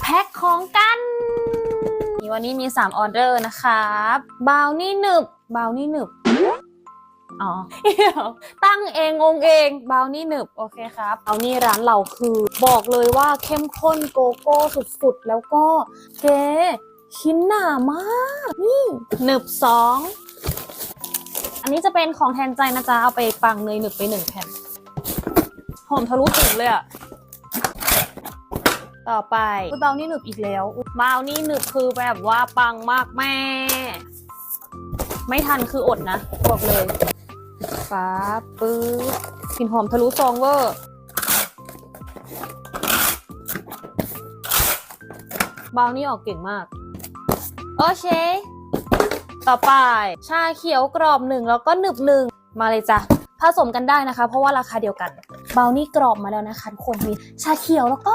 แพ็คของกันนี่วันนี้มี 3 ออเดอร์นะครับบาวนี่หนึบบาวนี่หนึบอ๋อเดี๋ยวตั้งเองงงเองบาวนี่หนึบโอเคครับบาวนี่ร้านเราคือบอกเลยว่าเข้มข้นโกโก้สุดๆ แล้วก็เกชิ้นหนามากนี่หนึบสองอันนี้จะเป็นของแทนใจนะจ๊ะเอาไปปังเนยหนึบไปหนึ่งแผ่นหอมทะลุถึงเลยอะ ต่อไปอุ๊ยเบานี่หนึบอีกแล้วอุ๊ยเบานี่หนึบคือแบบว่าปังมากแม่ ไม่ทันคืออดนะบอกเลยฟ้าปื๊บกลิ่นหอมทะลุซองเวอร์เบานี่ออกเก่งมาก โอเค ต่อไป ชาเขียวกรอบหนึ่งแล้วก็หนึบหนึ่งมาเลยจ้ะผสมกันได้นะคะ เพราะว่าราคาเดียวกัน เบานี่กรอบมาแล้วนะคะทุกคนมีชาเขียวแล้วก็